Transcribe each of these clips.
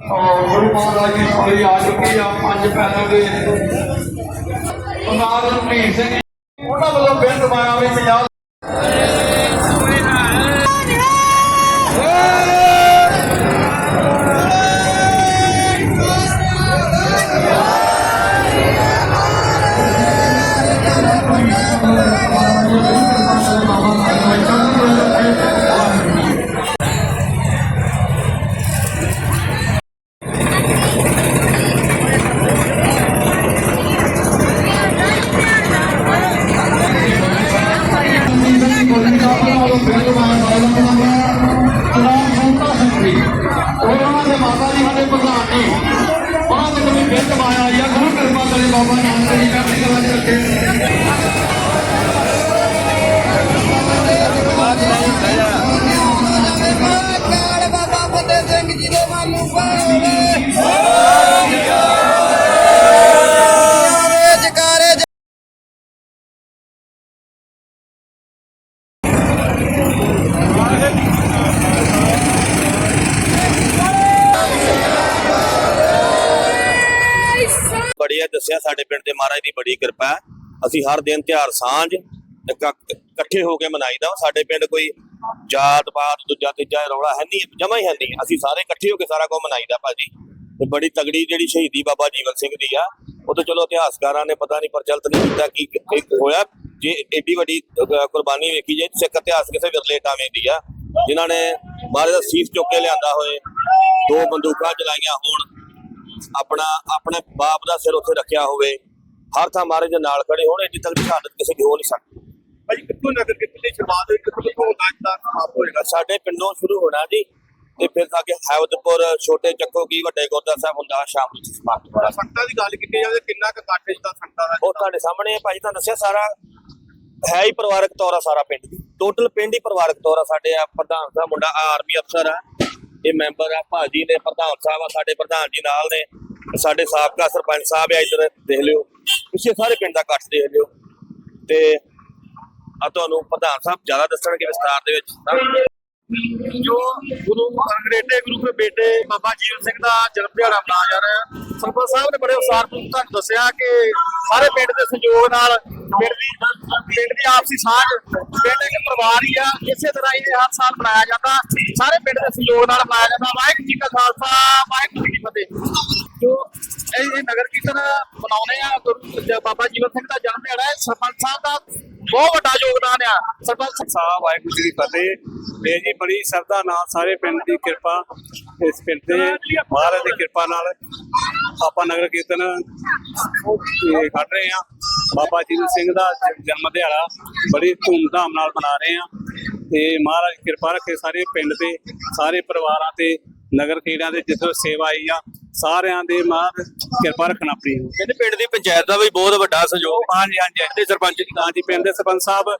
ਗੁਰੂ ਮਹਾਰਾਜ ਦੀ ਸੋਹਣੀ ਆ ਚੁੱਕੀ ਆ, ਪੰਜ ਪੈਰਾਂ ਦੇ। ਸਰਦਾਰ ਰਣਜੀਤ ਸਿੰਘ ਉਹਨਾਂ ਵੱਲੋਂ ਬਿੰਦ ਮਾਇਆ ਵੀ 50 ਪਿੰਡ ਦੇ ਮਹਾਰਾਜ ਦੀ ਬੜੀ ਕਿਰਪਾ ਹੈ। ਅਸੀਂ ਹਰ ਦਿਨ ਤਿਉਹਾਰ ਸਾਂਝ ਇਕੱਠੇ ਹੋ ਕੇ ਮਨਾਈਦਾ ਸਾਡੇ ਪਿੰਡ ਕੋਈ ਜਾਤ ਪਾਤ ਦੂਜਾ ਤੀਜਾ ਰੌਲਾ ਹੈ ਨਹੀਂ, ਜਮਾ ਹੀ ਹੈ ਨਹੀਂ। ਅਸੀਂ ਸਾਰੇ ਇਕੱਠੇ ਹੋ ਕੇ ਸਾਰਾ ਕੁਝ ਮਨਾਈਦਾ ਭਾਜੀ। ਤੇ ਬੜੀ ਤਗੜੀ ਜਿਹੜੀ ਸ਼ਹੀਦੀ ਬਾਬਾ ਜੀਵਨ ਸਿੰਘ ਦੀ ਆ, ਉਹ ਤਾਂ ਚਲੋ ਇਤਿਹਾਸਕਾਰਾਂ ਨੇ ਪਤਾ ਨਹੀਂ ਪ੍ਰਚਲਿਤ ਨਹੀਂ ਕੀਤਾ ਕੀ ਹੋਇਆ। ਜੇ ਏਡੀ ਵੱਡੀ ਕੁਰਬਾਨੀ ਵੇਖੀ ਜੇ, ਸਿੱਖ ਇਤਿਹਾਸ ਕਿਸੇ ਵਿਰਲੇ ਟਾਵੇਂ ਦੀ ਆ। ਜਿਨ੍ਹਾਂ ਨੇ ਮਹਾਰਾਜ ਦਾ ਸੀਸ ਚੁੱਕ ਕੇ ਲਿਆਂਦਾ ਹੋਏ, ਦੋ ਬੰਦੂਕਾਂ ਚਲਾਈਆਂ ਹੋਣ ਆਪਣਾ ਆਪਣੇ ਬਾਪ ਦਾ ਸਿਰ ਉੱਥੇ ਰੱਖਿਆ ਹੋਵੇ ਹਰ ਥਾਂ ਮਹਾਰਾਜ ਦੇ ਨਾਲ ਖੜੇ ਹੋਣ ਏਡੀ ਤੱਕ ਸ਼ਹਾਦਤ ਕਿਸੇ ਦੀ ਹੋ ਨਹੀਂ ਸਕਦੀ। ਭਾਈ ਕਿੱਥੋਂ ਨਗਰ ਦੀ ਸ਼ੁਰੂਆਤ ਹੋਈ ਕਿੱਥੋਂ ਕਿੱਥੋਂ ਹੋਣਾ ਦਾ ਸਮਾਪਤ ਹੋਏਗਾ ਸਾਡੇ ਪਿੰਡੋਂ ਸ਼ੁਰੂ ਹੋਣਾ ਜੀ ਤੇ ਫਿਰ ਅੱਗੇ ਹੈਵਦਪੁਰ ਛੋਟੇ ਚੱਕੋ ਕੀ ਵੱਡੇ ਗੋਦਾ ਸਾਹਿਬ ਹੁੰਦਾ ਸ਼ਾਮ ਨੂੰ ਸਮਾਪਤ ਹੋਣਾ। ਸੰਗਤਾਂ ਦੀ ਗੱਲ ਕੀਤੀ ਜਾਵੇ ਕਿੰਨਾ ਕੁ ਇਕੱਠ ਦਾ ਸੰਗਤਾਂ ਦਾ? ਉਹ ਤੁਹਾਡੇ ਸਾਹਮਣੇ ਭਾਜੀ ਤੁਹਾਨੂੰ ਦੱਸਿਆ ਸਾਰਾ ਹੈ ਹੀ ਪਰਿਵਾਰਕ ਤੌਰ ਆ ਸਾਰਾ ਪਿੰਡ ਦੀ। ਟੋਟਲ ਪਿੰਡ ਹੀ ਪਰਿਵਾਰਕ ਤੌਰ ਆ ਸਾਡੇ ਆ ਪ੍ਰਧਾਨ ਸਾਹਿਬ ਮੁੰਡਾ ਆਰਮੀ ਅਫਸਰ ਆ ਇਹ ਮੈਂਬਰ ਆ ਭਾਜੀ ਨੇ ਪ੍ਰਧਾਨ ਸਾਹਿਬ ਆ ਸਾਡੇ ਪ੍ਰਧਾਨ ਜੀ ਨਾਲ ਨੇ। ਸਾਡੇ ਸਾਬਕਾ ਸਰਪੰਚ ਸਾਹਿਬ ਆ ਇੱਧਰ, ਦੇਖ ਲਿਓ। ਪਿੱਛੇ ਸਾਰੇ ਪਿੰਡ ਦਾ ਇਕੱਠ ਦੇਖ ਲਿਓ। ਤੇ ਆ ਤੁਹਾਨੂੰ ਪ੍ਰਧਾਨ ਸਾਹਿਬ ਜ਼ਿਆਦਾ ਦੱਸਣਗੇ ਵਿਸਤਾਰ ਦੇ ਵਿੱਚ। ਜੋ ਗੁਰੂ ਅੰਗਰੇਜ਼ੇ ਗੁਰੂ ਦੇ ਬੇਟੇ ਬਾਬਾ ਜੀਵਨ ਸਿੰਘ ਦਾ ਜਨਮ ਦਿਹਾੜਾ ਮਨਾਇਆ ਜਾ ਰਿਹਾ ਹੈ, ਸਰਪੰਚ ਸਾਹਿਬ ਨੇ ਬੜੇ ਉਸਾਰਪੂਰਵਕ ਤੁਹਾਨੂੰ ਦੱਸਿਆ ਕਿ ਸਾਰੇ ਪਿੰਡ ਦੇ ਸਹਿਯੋਗ ਨਾਲ ਪਿੰਡ ਦੀ ਪਿੰਡ ਦੀ ਆਪਸੀ ਸਾਂਝ, ਪਿੰਡ ਇੱਕ ਪਰਿਵਾਰ ਹੀ ਆ, ਇਸੇ ਤਰ੍ਹਾਂ ਇਹ ਹਰ ਸਾਲ ਮਨਾਇਆ ਜਾਂਦਾ। ਸਾਰੇ ਪਿੰਡ ਦੇ ਸਹਿਯੋਗ ਨਾਲ ਮਨਾਇਆ ਜਾਂਦਾ। ਵਾਹਿਗੁਰੂ ਜੀ ਕਾ ਖਾਲਸਾ, ਵਾਹਿਗੁਰੂ ਜੀ ਕੀ ਫਤਿਹ। ਇਹ ਨਗਰ ਕੀਰਤਨ ਮਨਾਉਣੇ ਆ। ਗੁਰੂ ਬਾਬਾ ਜੀਵਨ ਸਿੰਘ ਦਾ ਜਨਮ ਦਿਹਾੜਾ ਹੈ, ਸਰਪੰਚ ਸਾਹਿਬ ਦਾ ਬਹੁਤ ਵੱਡਾ ਯੋਗਦਾਨ ਆ। ਸਰਪੰਚ ਸਾਹਿਬ ਵਾਹਿਗੁਰੂ ਜੀ ਦੀ ਫਤਿਹ। ਇਹ ਜੀ ਬੜੀ ਸਰਦਾ ਨਾਲ ਸਾਰੇ ਪਿੰਡ ਦੀ ਕਿਰਪਾ, ਇਸ ਪਿੰਡ ਦੇ ਮਹਾਰਾਜ ਦੀ ਕਿਰਪਾ ਨਾਲ ਆਪਾਂ ਨਗਰ ਕੀਰਤਨ ਕੱਢ ਰਹੇ ਆ ਬਾਬਾ ਜੀਵਨ ਸਿੰਘ ਦਾ ਜਨਮ ਦਿਹਾੜਾ ਬੜੀ ਧੂਮਧਾਮ ਨਾਲ ਮਨਾ ਰਹੇ ਆ ਤੇ ਮਹਾਰਾਜ ਕਿਰਪਾ ਰੱਖੇ ਸਾਰੇ ਪਿੰਡ ਤੇ ਸਾਰੇ ਪਰਿਵਾਰਾਂ ਤੇ, ਨਗਰ ਕੀੜਿਆਂ ਦੇ ਜਿੱਥੇ ਸੇਵਾ ਆਈ ਆ ਸਾਰਿਆਂ ਦੇ ਮਹਾਰਾਜ ਕਿਰਪਾ ਰੱਖਣਾ ਆਪਣੀ। ਕਹਿੰਦੇ ਪਿੰਡ ਦੀ ਪੰਚਾਇਤ ਦਾ ਵੀ ਬਹੁਤ ਵੱਡਾ ਸਹਿਯੋਗ ਹਾਂਜੀ ਹਾਂਜੀ। ਤੇ ਸਰਪੰਚ ਦੀ। ਹਾਂਜੀ ਪਿੰਡ ਦੇ ਸਰਪੰਚ ਸਾਹਿਬ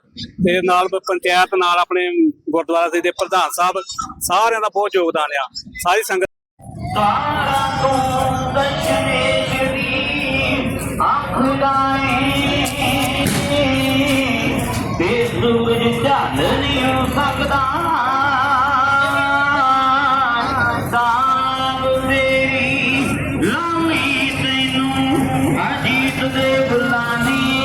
ਤੇ ਨਾਲ ਪੰਚਾਇਤ ਨਾਲ ਆਪਣੇ ਗੁਰਦੁਆਰਾ ਸਾਹਿਬ ਦੇ ਪ੍ਰਧਾਨ ਸਾਹਿਬ ਸਾਰਿਆਂ ਦਾ ਬਹੁਤ ਯੋਗਦਾਨ ਆ। ਸਾਰੀ ਸੰਗਤ ਤਾਰਾ ਤੂੰ ਅਜੀਤ ਦੇ ਬੁਲਾਨੀ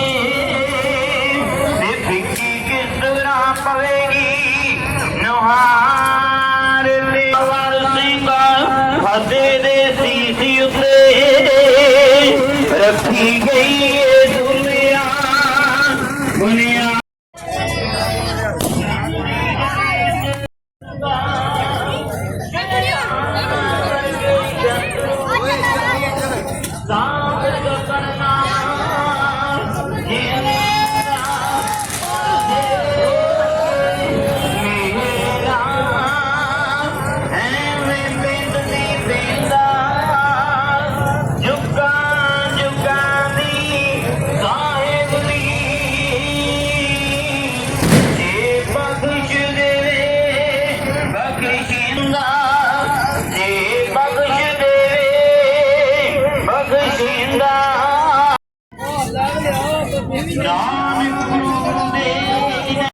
ਤੇ ਫਿੱਕੀ ਕਿਸ ਤਰ੍ਹਾਂ ਪਵੇਗੀ ਨੁਹਾਰ ਲੈ ਵਾਰਸਿੰਗਾ ਫਤੇ ਦੇ ਸੀਸੀ ਉੱਤੇ ਰੱਖੀ